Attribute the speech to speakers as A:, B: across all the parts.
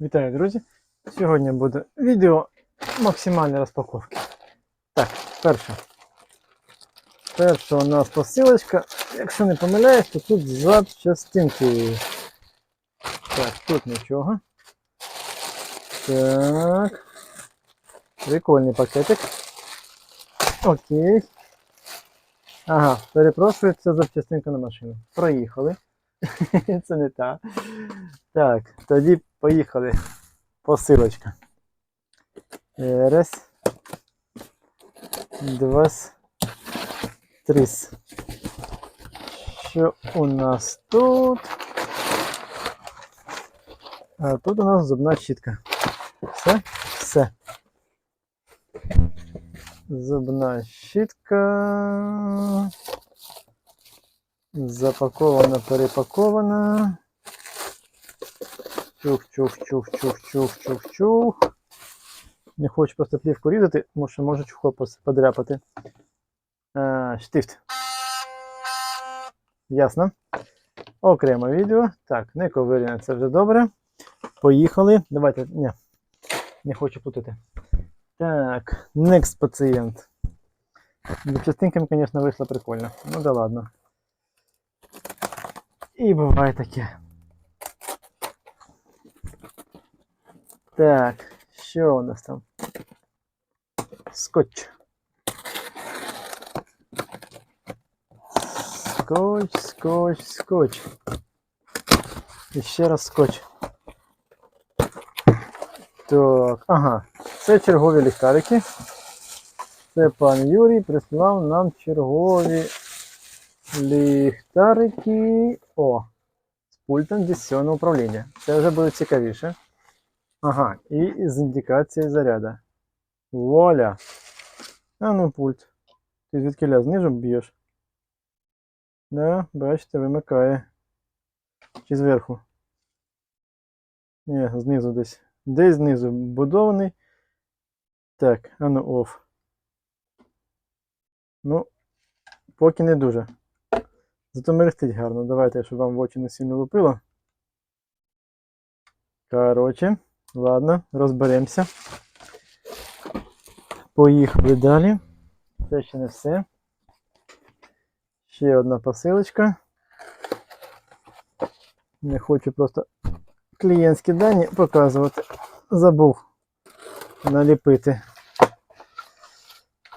A: Вітаю, друзі! Сьогодні буде відео максимальної розпаковки. Так, перше. Перша у нас посилочка. Якщо не помиляюсь, то тут запчастинки. Так, тут нічого. Так. Прикольний пакетик. Окей. Ага, перепрошую, це запчастинка на машину. Проїхали. Це не та. Так, тоді поїхали. Посилочка. Е, Раз. Два. Три. Що у нас тут? А тут у нас зубна щітка. Все? Все. Зубна щітка. Запакована, перепакована. Чух, чух, чух, чух, чух, чух, чух. Не хочу просто плівку різати, тому може чухло подряпати. А, штифт. Ясно. Окремо відео. Так, не ковиряне, це вже добре. Поїхали. Давайте. Ні. Не хочу плутати. Так, next пацієнт. З частинками, звісно, вийшло прикольно. Ну да ладно. І буває таке. Так, що у нас там? Скотч. Скотч, скотч, скотч. І ще раз скотч. Так, ага. Це чергові ліхтарики. Це пан Юрій прислав нам чергові ліхтарики. О! З пультом дистанційного управління. Це вже буде цікавіше. Ага, і з індикацією заряду. Вуаля! А ну пульт. Ти звідки знизу б'єш? Да, бачите, вимикає. Чи зверху? Ні, знизу десь. Десь знизу будований. Так, а ну оф. Ну, поки не дуже. Зато мерехтить гарно. Давайте, щоб вам в очі не сильно лупило. Коротше, ладно, розберемося. Поїхали далі. Це ще не все. Ще одна посилочка. Не хочу просто клієнтські дані показувати. Забув наліпити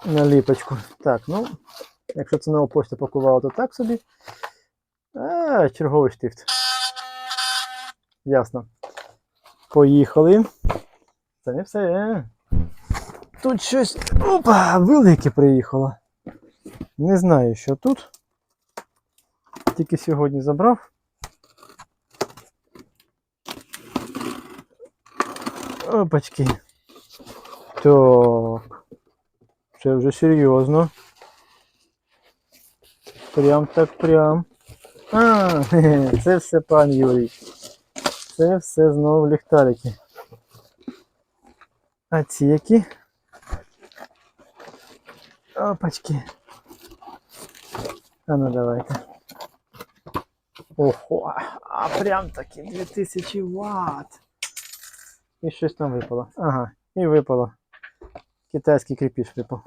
A: наліпочку. Так, ну, якщо це нова почта пакувала, то так собі. А, черговий штифт. Ясно. Поїхали. Це не все. Тут щось. Опа! Велике приїхало. Не знаю, що тут. Тільки сьогодні забрав. Опачки. Так. Це вже серйозно. Прям так прям. А, це все пан Юрій. Це все знову ліхтарики. А ці які? Опачки. А ну давайте. Ого, а прям таки 2000 Вт. І щось там випало. Ага, і випало. Китайський кріпіш випав.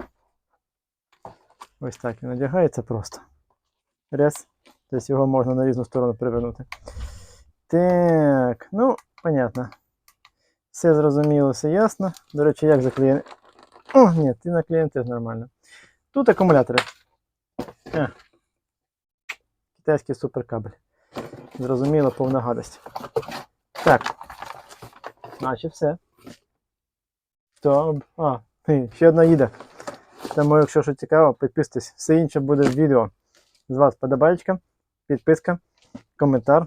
A: Ось так він надягається просто. Раз. Тобто його можна на різну сторону перевернути. Так, ну, понятно. Все зрозуміло, все ясно. До речі, як заклеєний. О, ні, ти наклеєн теж нормально. Тут акумулятори. А. Китайський суперкабель. Зрозуміло, повна гадость. Так. Значить все. Стоп. А, ще одна їде. Тому, якщо що цікаво, підписуйтесь. Все інше буде в відео. З вас подобаєчка, підписка, коментар.